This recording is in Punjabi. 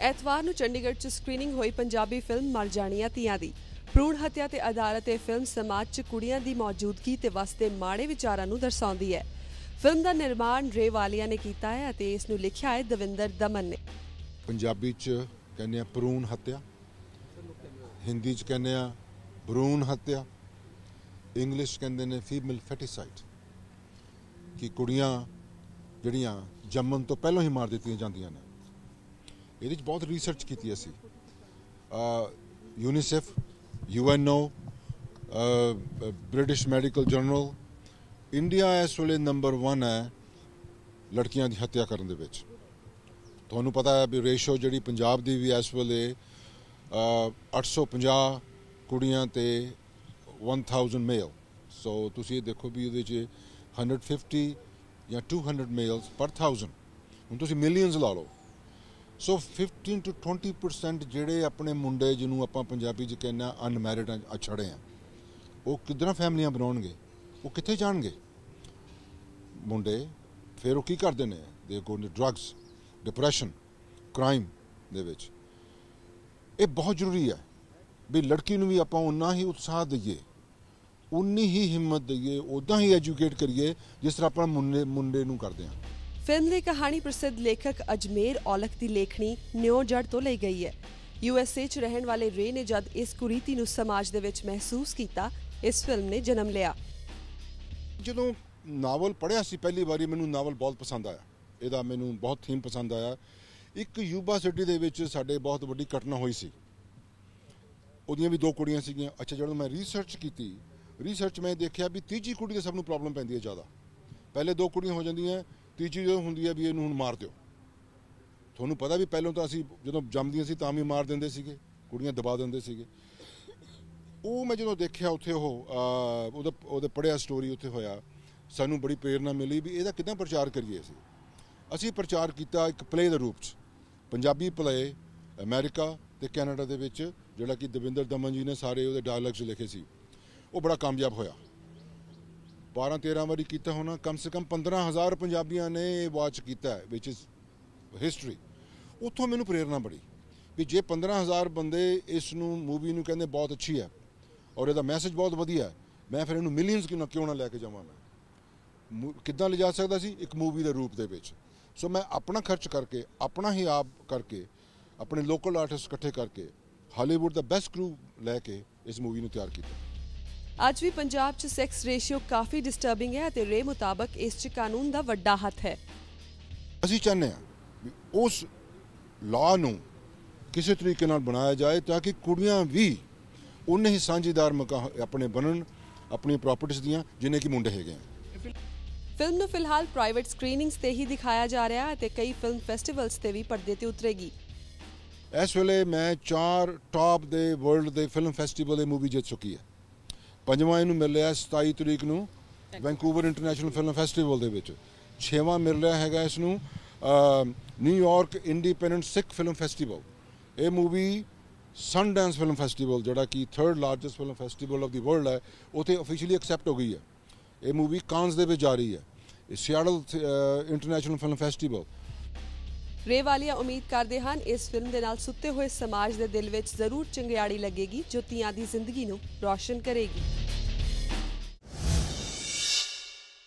ਐਤਵਾਰ ਨੂੰ ਚੰਡੀਗੜ੍ਹ 'ਚ ਸਕਰੀਨਿੰਗ ਹੋਈ ਪੰਜਾਬੀ ਫਿਲਮ ਮਰ ਜਾਣੀਆਂ ਧੀਆਂ ਦੀ। ਭਰੂਣ ਹੱਤਿਆ ਤੇ ਆਧਾਰਿਤ ਇਹ ਫਿਲਮ ਸਮਾਜ 'ਚ ਕੁੜੀਆਂ ਦੀ ਮੌਜੂਦਗੀ ਤੇ ਵਸਦੇ ਮਾੜੇ ਵਿਚਾਰਾਂ ਨੂੰ ਦਰਸਾਉਂਦੀ ਹੈ। ਫਿਲਮ ਦਾ ਨਿਰਮਾਣ ਰੇ ਵਾਲੀਆ ਨੇ ਕੀਤਾ ਹੈ ਅਤੇ ਇਸ ਨੂੰ ਲਿਖਿਆ ਹੈ ਦਵਿੰਦਰ ਦਮਨ ਨੇ। ਪੰਜਾਬੀ ਚ ਕਹਿੰਦੇ ਆ ਭਰੂਣ ਹੱਤਿਆ, ਹਿੰਦੀ ਚ ਕਹਿੰਦੇ ਆ ਭਰੂਣ ਹੱਤਿਆ, ਇੰਗਲਿਸ਼ ਕਹਿੰਦੇ ਨੇ ਫੀਮੇਲ ਫੈਟੀਸਾਈਡ ਕਿ ਕੁੜੀਆਂ ਜਿਹੜੀਆਂ ਜੰਮਣ ਤੋਂ ਪਹਿਲਾਂ ਹੀ ਮਾਰ ਦਿੱਤੀਆਂ ਜਾਂਦੀਆਂ ਨੇ। ਇਹਦੇ ਵਿੱਚ ਬਹੁਤ ਰਿਸਰਚ ਕੀਤੀ ਅਸੀਂ। UNICEF UNO British medical journal India ਇਸ ਵੇਲੇ ਨੰਬਰ 1 ਹੈ ਲੜਕੀਆਂ ਦੀ ਹੱਤਿਆ ਕਰਨ ਦੇ ਵਿੱਚ। ਤੁਹਾਨੂੰ ਪਤਾ ਹੈ ਵੀ ਰੇਸ਼ੋ ਜਿਹੜੀ ਪੰਜਾਬ ਦੀ ਵੀ ਇਸ ਵੇਲੇ ਅਹ, 850 ਕੁੜੀਆਂ ਤੇ 1000 ਮੇਲ ਸੋ ਤੁਸੀਂ ਇਹ ਦੇਖੋ ਵੀ ਇਹਦੇ 'ਚ 150 ਜਾਂ 200 ਮੇਲਸ ਪਰ 1000 ਹੁਣ ਤੁਸੀਂ ਮਿਲੀਅਨਸ ਲਾ ਲਓ। ਸੋ 15 ਟੂ 20% ਜਿਹੜੇ ਆਪਣੇ ਮੁੰਡੇ ਜਿਹਨੂੰ ਆਪਾਂ ਪੰਜਾਬੀ 'ਚ ਕਹਿੰਦੇ ਆ ਅਨਮੈਰਿਡ ਅਛੜੇ ਆ, ਉਹ ਕਿਦਾਂ ਫੈਮਲੀਆਂ ਬਣਾਉਣਗੇ? ਉਹ ਕਿੱਥੇ ਜਾਣਗੇ? ਮੁੰਡੇ, ਫਿਰ ਉਹ ਕੀ ਕਰਦੇ ਨੇ? They go in drugs depression crime ਦੇ ਵਿੱਚ। ਇਹ ਬਹੁਤ ਜ਼ਰੂਰੀ ਹੈ ਵੀ ਲੜਕੀ ਨੂੰ ਵੀ ਆਪਾਂ ਉਨਾ ਹੀ ਉਤਸ਼ਾਹ ਦਈਏ ਉਨੀ ਹੀ ਹਿੰਮਤ ਦਈਏ ਉਦਾਂ ਹੀ ਐਜੂਕੇਟ ਕਰੀਏ, ਜਿਸ ਤਰ੍ਹਾਂ ਆਪਾਂ ਮੁੰਡੇ ਮੁੰਡੇ ਨੂੰ ਕਰਦੇ ਹਾਂ। ਫਿਲਮ ਦੀ ਕਹਾਣੀ ਪ੍ਰਸਿੱਧ ਲੇਖਕ ਅਜਮੇਰ ਔਲਖ ਦੀ ਲੇਖਣੀ ਨਿਓ ਜੜ ਤੋਂ ਲਈ ਗਈ ਹੈ। ਯੂਐਸਏ 'ਚ ਰਹਿਣ ਵਾਲੇ ਰੇ ਨੇ ਜਦ ਇਸ ਕੁਰੀਤੀ ਨੂੰ ਸਮਾਜ ਦੇ ਵਿੱਚ ਮਹਿਸੂਸ ਕੀਤਾ, ਇਸ ਫਿਲਮ ਨੇ ਜਨਮ ਲਿਆ। ਜਦੋਂ ਨਾਵਲ ਪੜ੍ਹਿਆ ਸੀ ਪਹਿਲੀ ਵਾਰੀ, ਮੈਨੂੰ ਨਾਵਲ ਬਹੁਤ ਪਸੰਦ ਆਇਆ। ਇਹਦਾ ਮੈਨੂੰ ਬਹੁਤ ਥੀਮ ਪਸੰਦ ਆਇਆ। ਇੱਕ ਯੂਬਾ ਸਿਟੀ ਦੇ ਵਿੱਚ ਸਾਡੇ ਬਹੁਤ ਵੱਡੀ ਘਟਨਾ ਹੋਈ ਸੀ। ਉਹਦੀਆਂ ਵੀ ਦੋ ਕੁੜੀਆਂ ਸੀਗੀਆਂ। ਅੱਛਾ, ਜਦੋਂ ਮੈਂ ਰਿਸਰਚ ਕੀਤੀ ਰਿਸਰਚ ਮੈਂ ਦੇਖਿਆ ਵੀ ਤੀਜੀ ਕੁੜੀ ਦੇ ਸਭ ਨੂੰ ਪ੍ਰੋਬਲਮ ਪੈਂਦੀ ਹੈ ਜ਼ਿਆਦਾ। ਪਹਿਲੇ ਦੋ ਕੁੜੀਆਂ ਹੋ ਜਾਂਦੀਆਂ ਤੀਜੀ ਜਦੋਂ ਹੁੰਦੀ ਹੈ ਵੀ ਇਹਨੂੰ ਹੁਣ ਮਾਰ ਦਿਓ। ਤੁਹਾਨੂੰ ਪਤਾ ਵੀ ਪਹਿਲਾਂ ਤਾਂ ਅਸੀਂ ਜਦੋਂ ਜੰਮਦੀਆਂ ਸੀ ਤਾਂ ਵੀ ਮਾਰ ਦਿੰਦੇ ਸੀਗੇ, ਕੁੜੀਆਂ ਦਬਾ ਦਿੰਦੇ ਸੀਗੇ। ਉਹ ਮੈਂ ਜਦੋਂ ਦੇਖਿਆ ਉੱਥੇ ਉਹ ਉਹਦਾ, ਉਹਦੇ ਪੜਿਆ ਸਟੋਰੀ ਉੱਥੇ ਹੋਇਆ, ਸਾਨੂੰ ਬੜੀ ਪ੍ਰੇਰਣਾ ਮਿਲੀ ਵੀ ਇਹਦਾ ਕਿਦਾਂ ਪ੍ਰਚਾਰ ਕਰੀਏ ਅਸੀਂ। ਅਸੀਂ ਪ੍ਰਚਾਰ ਕੀਤਾ ਇੱਕ ਪਲੇ ਦੇ ਰੂਪ 'ਚ, ਪੰਜਾਬੀ ਪਲੇ ਅਮਰੀਕਾ ਤੇ ਕੈਨੇਡਾ ਦੇ ਵਿੱਚ, ਜਿਹੜਾ ਕਿ ਦਵਿੰਦਰ ਦਮਨ ਜੀ ਨੇ ਸਾਰੇ ਉਹਦੇ ਡਾਇਲੌਗਸ ਲਿਖੇ ਸੀ। ਉਹ ਬੜਾ ਕਾਮਯਾਬ ਹੋਇਆ। 12 13 ਵਾਰੀ ਕੀਤਾ ਹੋਣਾ, ਕਮ ਸੇ ਕਮ 15000 ਪੰਜਾਬੀਆਂ ਨੇ ਇਹ ਵਾਚ ਕੀਤਾ ਹੈ ਵਿਚ ਇਜ਼ ਹਿਸਟਰੀ ਉੱਥੋਂ ਮੈਨੂੰ ਪ੍ਰੇਰਣਾ ਬੜੀ ਵੀ ਜੇ 15000 ਬੰਦੇ ਇਸ ਨੂੰ ਮੂਵੀ ਨੂੰ ਕਹਿੰਦੇ ਬਹੁਤ ਅੱਛੀ ਹੈ ਔਰ ਇਹਦਾ ਮੈਸੇਜ ਬਹੁਤ ਵਧੀਆ ਹੈ, ਮੈਂ ਫਿਰ ਇਹਨੂੰ ਮਿਲੀਅਨਸ ਕਿਉਂ ਨਾ ਕਿਉਂ ਨਾ ਲੈ ਕੇ ਜਾਵਾਂ ਮੈਂ? ਮੂ- ਕਿੱਦਾਂ ਲਿਜਾ ਸਕਦਾ ਸੀ? ਇੱਕ ਮੂਵੀ ਦੇ ਰੂਪ ਦੇ ਵਿੱਚ। ਸੋ ਮੈਂ ਆਪਣਾ ਖਰਚ ਕਰਕੇ, ਆਪਣਾ ਹੀ ਆਪ ਕਰਕੇ, ਆਪਣੇ ਲੋਕਲ ਆਰਟਿਸਟ ਇਕੱਠੇ ਕਰਕੇ ਹਾਲੀਵੁੱਡ ਦਾ ਬੈਸਟ ਕਰੂ ਲੈ ਕੇ ਇਸ ਮੂਵੀ ਨੂੰ ਤਿਆਰ ਕੀਤਾ। ਅੱਜ ਵੀ ਪੰਜਾਬ 'ਚ ਸੈਕਸ ਰੇਸ਼ੀਓ ਕਾਫੀ ਡਿਸਟਰਬਿੰਗ ਹੈ ਅਤੇ ਰੇ ਮੁਤਾਬਕ ਇਸ 'ਚ ਕਾਨੂੰਨ ਦਾ ਵੱਡਾ ਹੱਥ ਹੈ। ਅਸੀਂ ਚਾਹੁੰਦੇ ਹਾਂ ਉਸ ਲਾਅ ਨੂੰ ਕਿਸੇ ਤਰੀਕੇ ਨਾਲ ਬਣਾਇਆ ਜਾਏ ਤਾਂ ਕਿ ਕੁੜੀਆਂ ਵੀ ਉਨੇ ਹੀ ਸਾਂਝੀਦਾਰ ਮਕਾ ਆਪਣੇ ਬਣਨ ਆਪਣੀਆਂ ਪ੍ਰਾਪਰਟੀਆਂ ਦੀਆਂ ਜਿੰਨੇ ਕਿ ਮੁੰਡੇ ਹੈਗੇ ਆ। ਫਿਲਮ ਨੂੰ ਫਿਲਹਾਲ ਪ੍ਰਾਈਵੇਟ ਸਕਰੀਨਿੰਗਸ ਤੇ ਹੀ ਦਿਖਾਇਆ ਜਾ ਰਿਹਾ ਹੈ ਅਤੇ ਕਈ ਫਿਲਮ ਫੈਸਟੀਵਲਸ ਤੇ ਵੀ ਪਰਦੇ ਤੇ ਉਤਰੇਗੀ। ਇਸ ਵੇਲੇ ਮੈਂ ਚਾਰ ਟਾਪ ਦੇ ਵਰਲਡ ਦੇ ਫਿਲਮ ਫੈਸਟੀਵਲ ਦੇ ਮੂਵੀ ਜਿੱਤ ਚੁੱਕੀ ਹੈ। ਪੰਜਵਾਂ ਇਹਨੂੰ ਮਿਲ ਰਿਹਾ 27 ਤਰੀਕ ਨੂੰ ਵੈਂਕੂਵਰ ਇੰਟਰਨੈਸ਼ਨਲ ਫਿਲਮ ਫੈਸਟੀਵਲ ਦੇ ਵਿੱਚ। ਛੇਵਾਂ ਮਿਲ ਰਿਹਾ ਹੈਗਾ ਇਸ ਨੂੰ New York independent Sikh film festival ਇਹ ਮੂਵੀ ਸਨਡੈਂਸ ਫਿਲਮ ਫੈਸਟੀਵਲ ਜਿਹੜਾ ਕਿ third largest film festival of the world ਹੈ, ਉਥੇ ਅਫੀਸ਼ੀਅਲੀ ਐਕਸੈਪਟ ਹੋ ਗਈ ਹੈ। ਇਹ ਮੂਵੀ ਕਾਂਸ ਦੇ ਵਿੱਚ ਜਾ ਰਹੀ ਹੈ। ਇਹ ਸਿਆਟਲ ਇੰਟਰਨੈਸ਼ਨਲ ਫਿਲਮ ਫੈਸਟੀਵਲ ਰੇ ਵਾਲੀਆ ਉਮੀਦ ਕਰਦੇ ਹਨ ਇਸ ਫਿਲਮ ਦੇ ਨਾਲ ਸੁੱਤੇ ਹੋਏ ਸਮਾਜ ਦੇ ਦਿਲ ਵਿੱਚ ਜ਼ਰੂਰ ਚੰਗਿਆੜੀ ਲੱਗੇਗੀ ਜੋ ਤੀਆਂ ਦੀ ਜ਼ਿੰਦਗੀ ਨੂੰ ਰੌਸ਼ਨ ਕਰੇਗੀ।